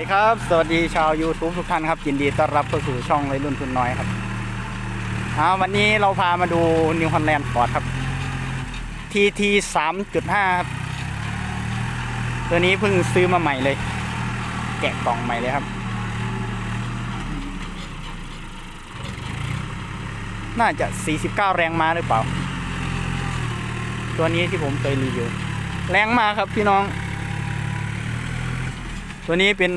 สวัสดีครับ สวัสดีชาว YouTube ทุกท่านครับ ยินดีต้อนรับเข้าสู่ช่องวัยรุ่นทุนน้อยครับอ่าวันนี้เราพามาดู New Holland Ford ครับ TT 3.5 ครับ ตัวนี้เพิ่งซื้อมาใหม่เลย แกะกล่องใหม่เลยครับ น่าจะ 49 แรงม้าหรือเปล่า ตัวนี้ที่ผมเคยรีวิว แรงมากครับพี่น้อง ตัวนี้เป็น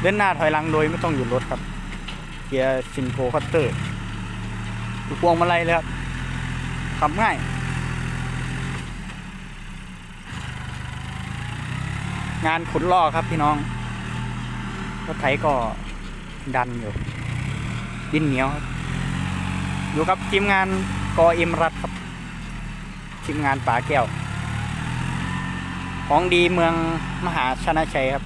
เดินหน้าถอยหลังโดยไม่ต้องหยุดรถครับ เกียร์ซินโคคัตเตอร์ดูพวงมาลัยเลยครับขับง่ายงานขุดลอกครับพี่น้องรถไถก็ดันอยู่ ดินเหนียวครับอยู่กับทีมงานกอเอ็มรัดครับ ทีมงานป่าแก้ว ของดีเมืองมหาชนะชัยครับ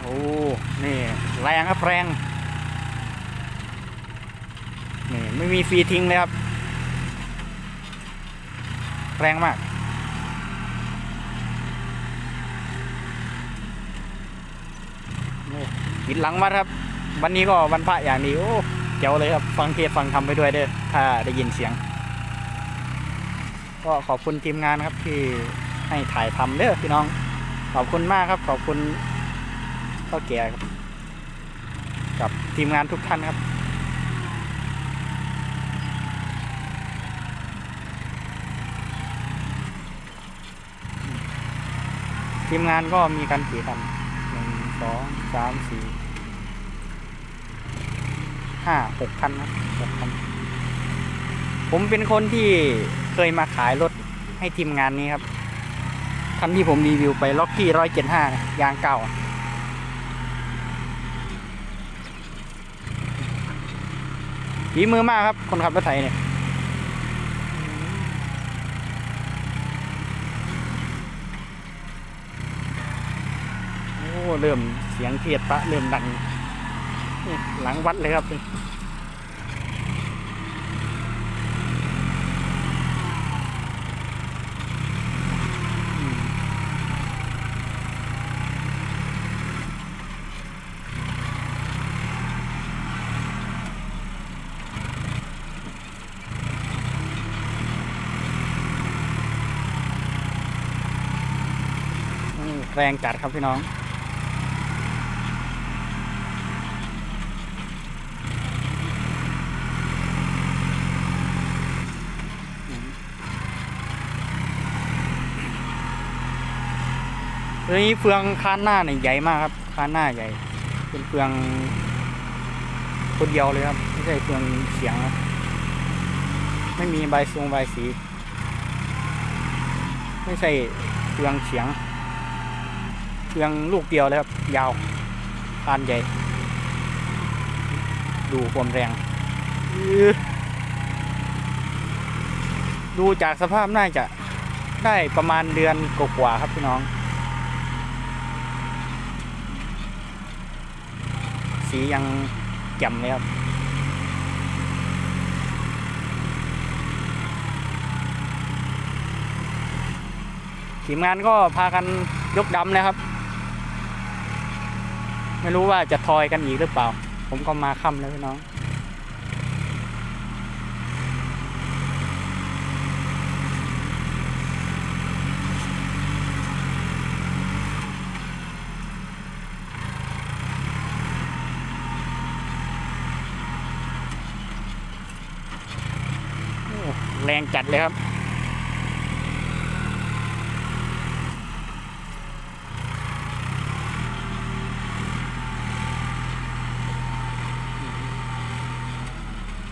โอ้ นี่แรงครับแรง นี่ ไม่มีฟรีทิ้งเลยครับ แรงมากโอ้ปิดหลังวัดครับ วันนี้ก็วันพระอย่างนี้โอ้เจ๋วเลยครับ ฟังเทศฟังธรรมไปด้วยเด้อถ้าได้ยินเสียง ก็ขอบคุณทีมงานครับที่ให้ถ่ายทำเด้อพี่น้อง ขอบคุณมากครับ ขอบคุณพ่อแก่ครับ กับทีมงานทุกท่านครับ ทีมงานก็มีกันกี่คันหนึ่งสองสามสี่ห้าหกคันนะหกคันผมเป็นคนที่ เคยมาขายรถให้ทีมงานนี้ครับคันที่ผมรีวิวไปล็อกกี้ร้อยเจ็ดห้ายางเก่า ฝีมือมากครับ คนขับรถไถเนี่ยโอ้เริ่มเสียงเทียดปะเริ่มดัง หลังวัดเลยครับ แรงจัดครับพี่น้อง ตัวนี้เฟืองคานหน้าเนี่ยใหญ่มากครับคานหน้าใหญ่ เป็นเฟืองคนเดียวเลยครับ ไม่ใช่เฟืองเสียงครับไม่มีใบทรงใบสี ไม่ใช่เฟืองเสียง เฟืองลูกเดียวเลยครับ ยาวคานใหญ่ ดูความแรง ดูจากสภาพน่าจะได้ประมาณเดือนกว่าครับพี่น้อง สียังแจ่มเลยครับทีมงานก็พากันยกดำนะครับ ไม่รู้ว่าจะทอยกันอีกหรือเปล่า ผมก็มาค่ำแล้วพี่น้อง แรงจัดเลยครับ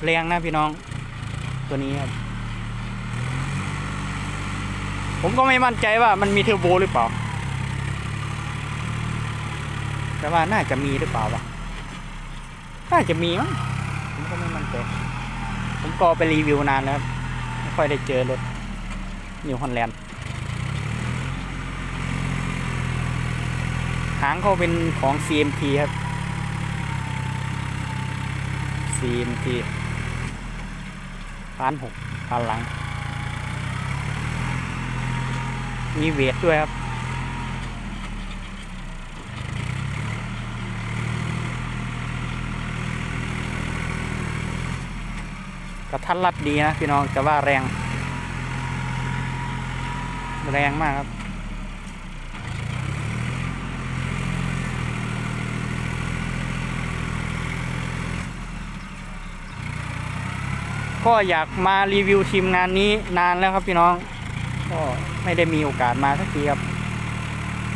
แรงนะพี่น้อง ตัวนี้ครับ ผมก็ไม่มั่นใจว่ามันมีเทอร์โบหรือเปล่า แต่ว่าน่าจะมีหรือเปล่าวะน่าจะมีมั้งผมก็ไม่มั่นใจ ผมก็ไปรีวิวนานแล้วไม่ค่อยได้เจอรถนิวฮอลแลนด์หางเขาเป็นของ CMT ครับ CMT พันหกพันหลัง มีเวทด้วยครับ กระทันรัดดีนะพี่น้องจะว่าแรง แรงมากครับ ก็อยากมารีวิวทีมงานนี้นานแล้วครับพี่น้อง ก็ไม่ได้มีโอกาสมาสักทีครับ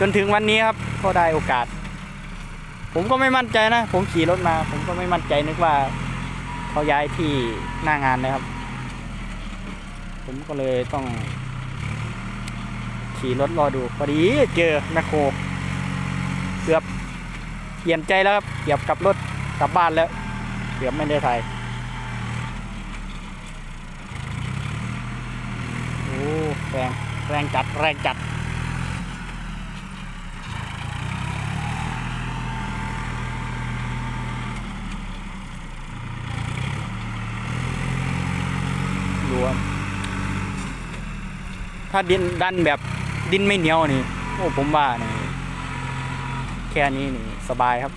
จนถึงวันนี้ครับก็ได้โอกาส ผมก็ไม่มั่นใจนะ ผมขี่รถมา ผมก็ไม่มั่นใจนึกว่าเขาย้ายที่หน้างานนะครับ ผมก็เลยต้อง ขี่รถรอดูพอดีเจอแมคโครเกือบเปลี่ยนใจแล้วครับเกือบกลับรถกลับบ้านแล้วเกือบไม่ได้ถ่ายโอ้ แรงแรงจัดแรงจัด รวม ถ้าดินดันแบบดินไม่เหนียวนี่ โอ้ผมว่านี่ แค่นี้นี่ สบายครับ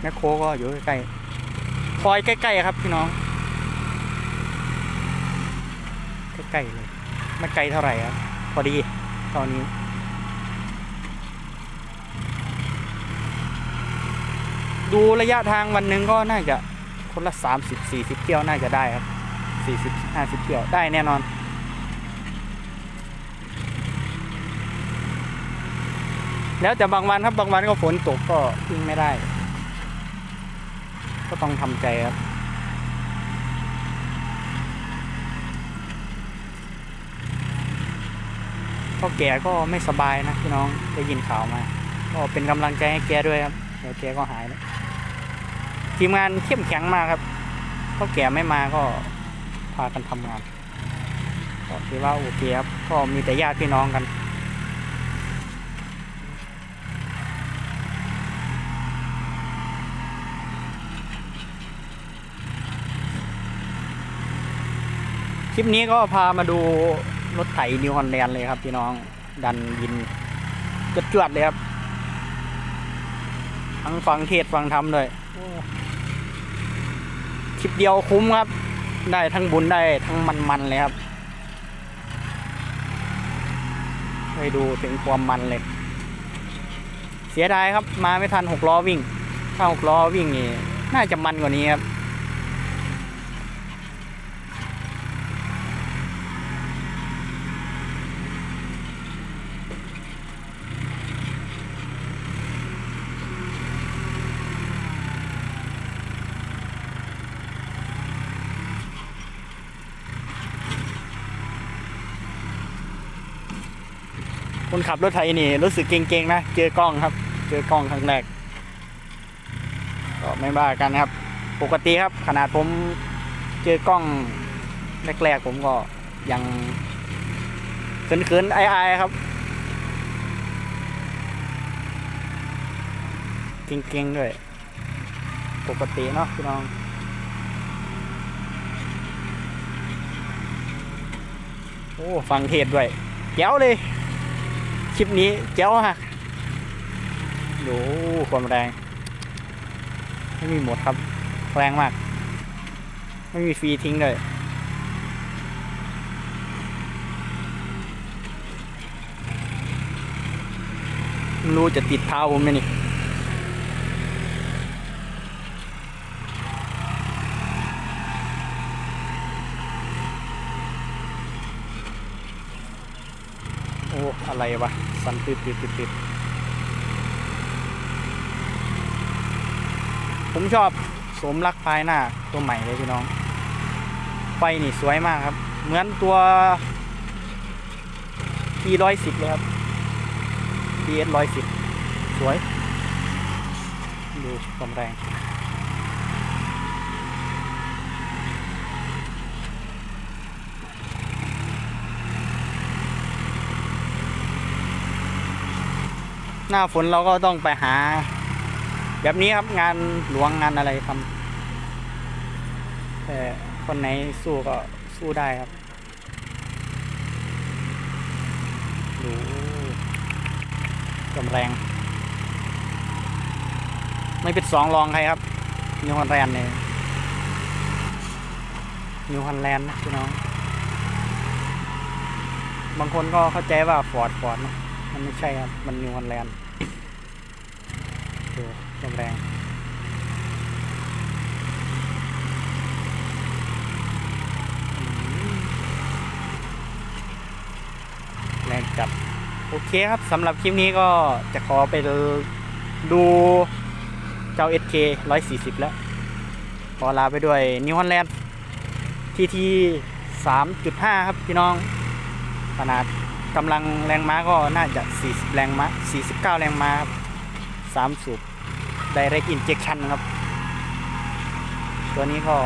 แมคโครก็อยู่ใกล้ๆคอยใกล้ๆครับพี่น้อง ใกล้ๆเลย ไม่ไกลเท่าไหร่ครับ พอดีตอนนี้ดูระยะทางวันหนึ่งก็น่าจะคนละสามสิบสี่สิบเที่ยวน่าจะได้ครับสี่สิบห้าสิบเที่ยวได้แน่นอน แล้วแต่บางวันครับบางวันก็ฝนตกก็วิ่งไม่ได้ ก็ต้องทำใจครับพ่อแกก็ไม่สบายนะพี่น้องได้ยินข่าวมา ก็เป็นกำลังใจให้แกด้วยครับ เดี๋ยวแกก็หายแล้วทีมงานเข้มแข็งมากครับพ่อแกไม่มาก็พากันทำงานก็ถือว่าโอเคครับก็มีแต่ญาติพี่น้องกัน ลิปนี้ก็พามาดูรถไถนิวฮอลแลนด์เลยครับพี่น้องดันยินจวดเลยครับทั้งฟังเทศฟังธรรมด้วยคลิปเดียวคุ้มครับ ได้ทั้งบุญได้ทั้งมันๆเลยครับไปดูถึงความมันเลย เสียดายครับมาไม่ทันหกล้อวิ่ง ถ้าหกล้อวิ่งนี่น่าจะมันกว่านี้ครับ คนขับรถไถนี่ รู้สึกเก่งๆนะ เจอกล้องครับ เจอกล้องครั้งแรก ก็ไม่บ้ากันครับ ปกติครับ ขนาดผมเจอกล้องแรกๆผมก็ยังเขินๆอายๆครับเก่งๆด้วยปกติเนาะพี่น้องโอ้ฟังเทศด้วยแจ๋วเลย ลิปนี้เจ๋วฮะดูความแรง ไม่มีหมดครับ แรงมาก ไม่มีฟรีทิ้งเลยไม่รู้จะติดเท้าผมไหมนี่โอ้ อะไรวะ สันติดติดติดติดผมชอบสมรักภายหน้าตัวใหม่เลยพี่น้อง ไฟนี่สวยมากครับ เหมือนตัว T ร้อยสิบเลยครับ PS ร้อยสิบสวย ดูความแรง หน้าฝนเราก็ต้องไปหา แบบนี้ครับงานหลวงงานอะไรทำแต่คนไหนสู้ก็สู้ได้ครับดูกำแรง ไม่เป็นสองรองใครครับ นิวฮอลแลนด์เนี่ยนิวฮอลแลนด์นะพี่น้อง บางคนก็เข้าใจว่าฟอร์ดฟอร์ดนะมันไม่ใช่ครับ มันนิวฮอลแลนด์ ดูกำแรงแรงจัดโอเคครับสำหรับคลิปนี้ก็จะขอไปดูเจ้า SK 140 แล้ว ขอลาไปด้วยนิวฮอลแลนด์ทีที3.5 ครับพี่น้องขนาดกำลังแรงม้าก็น่าจะ 40 แรงม้า49 แรงม้าครับ3สูบ Direct Injection ครับ ตัวนี้ก็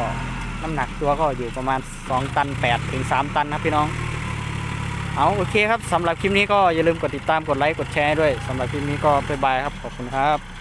น้ำหนักตัวก็อยู่ประมาณ 2 ตัน8ถึง3ตันนะพี่น้อง เอาโอเคครับสำหรับคลิปนี้ก็อย่าลืมกดติดตามกดไลค์กดแชร์ด้วยสำหรับคลิปนี้ก็บ๊ายบายครับ ขอบคุณครับ